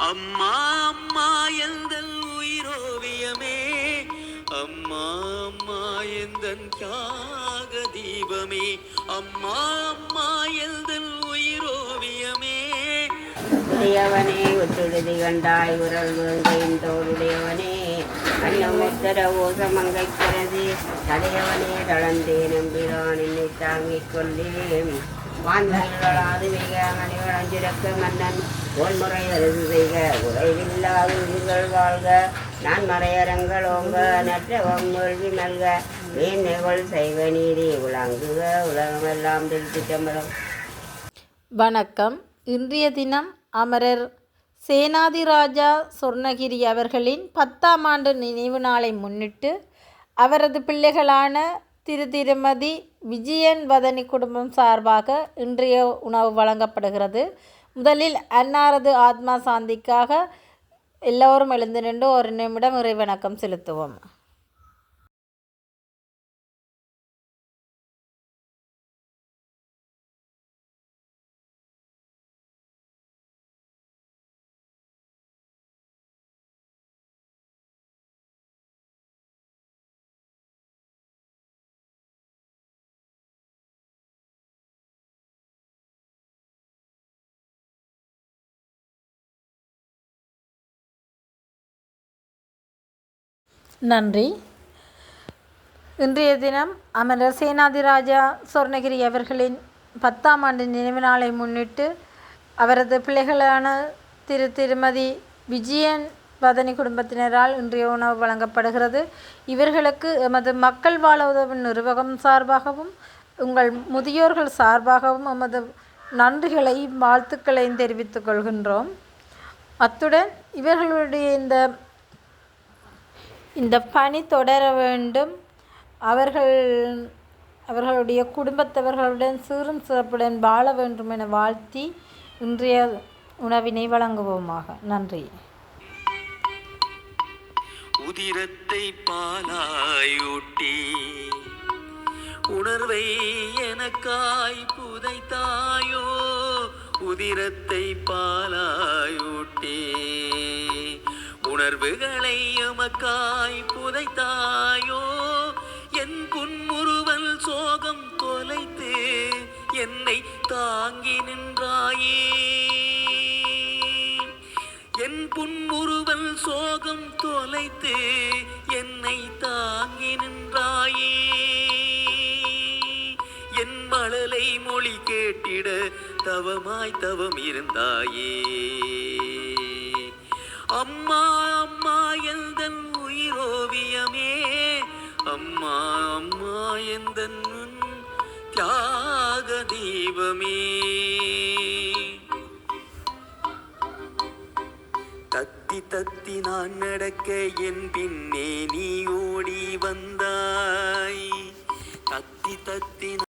அம்மா அம்மா எந்த உயிரோவியமே? அம்மா அம்மா எந்த தியாக தீபமே? அம்மா அம்மா எந்த உயிரோவியமே? உடையவனே ஒத்துழுதி கண்டாய் உரல் வேங்கையின் தோளுடையவனே அன்னம் ஓசமங்கைக்கிறது தலையவனே தளர்ந்தே நம்பிரான் என்னை தாங்கிக் கொள்ளேன். மாந்தர்களாது மிக மணிவளஞ்சிறக்க மன்னன். ஒன்முறை அருது செய்க உறைவில்லாது உயிர்கள் வாழ்க. நான் மறையரங்கள் ஓங்க நற்றவம் வேள்வி நல்க மேன்மைகள் செய்க நீதி விளங்குக உலகமெல்லாம் திருச்சிட்டம்பலம் வணக்கம். இன்றைய தினம் அமரர் சேனாதிராஜா சொர்ணகிரி அவர்களின் பத்தாம் ஆண்டு நினைவு நாளை முன்னிட்டு அவரது பிள்ளைகளான திரு திருமதி விஜயன் வதனி குடும்பம் சார்பாக இன்றைய உணவு வழங்கப்படுகிறது. முதலில் அன்னாரது ஆத்மா சாந்திக்காக எல்லோரும் எழுந்து நின்று ஒரு நிமிடம் இறை வணக்கம் செலுத்துவோம். நன்றி. இன்றைய தினம் அமரர் சேனாதிராஜா சொர்ணகிரி அவர்களின் பத்தாம் ஆண்டு நினைவு நாளை முன்னிட்டு அவரது பிள்ளைகளான திரு திருமதி விஜயன் வதனி குடும்பத்தினரால் இன்றைய உணவு வழங்கப்படுகிறது. இவர்களுக்கு எமது மக்கள் வாழ உதவும் நிர்வாகம் சார்பாகவும் உங்கள் முதியோர்கள் சார்பாகவும் எமது நன்றிகளையும் வாழ்த்துக்களையும் தெரிவித்துக் கொள்கின்றோம். அத்துடன் இவர்களுடைய இந்த இந்த பணி தொடர வேண்டும். அவர்கள் அவர்களுடைய குடும்பத்தவர்களுடன் சீரும் சிறப்புடன் வாழ வேண்டும் என வாழ்த்தி இன்றைய உணவினை வழங்குவோமாக. நன்றி. உதிரத்தை பாலாயூட்டி உணர்வை எனக்காய் புதைத்தாயோ? உதிரத்தை பாலாயூட்டே உணர்வுகளை எமக்காய் புதைத்தாயோ? என் புன்முறுவல் சோகம் தொலைத்து என்னை தாங்கி நின்றாயே. என் புன்முறுவல் சோகம் தொலைத்து என்னை தாங்கி நின்றாயே. என் மழலை மொழி கேட்டிட தவமாய் தவம் இருந்தாயே. அம்மா அம்மா எந்தன் உயிரோவியமே. அம்மா அம்மா எந்தன் தியாக தீபமே தத்தி தத்தி நான் நடக்க என் பின்னே நீ ஓடி வந்தாய். தத்தி தத்தி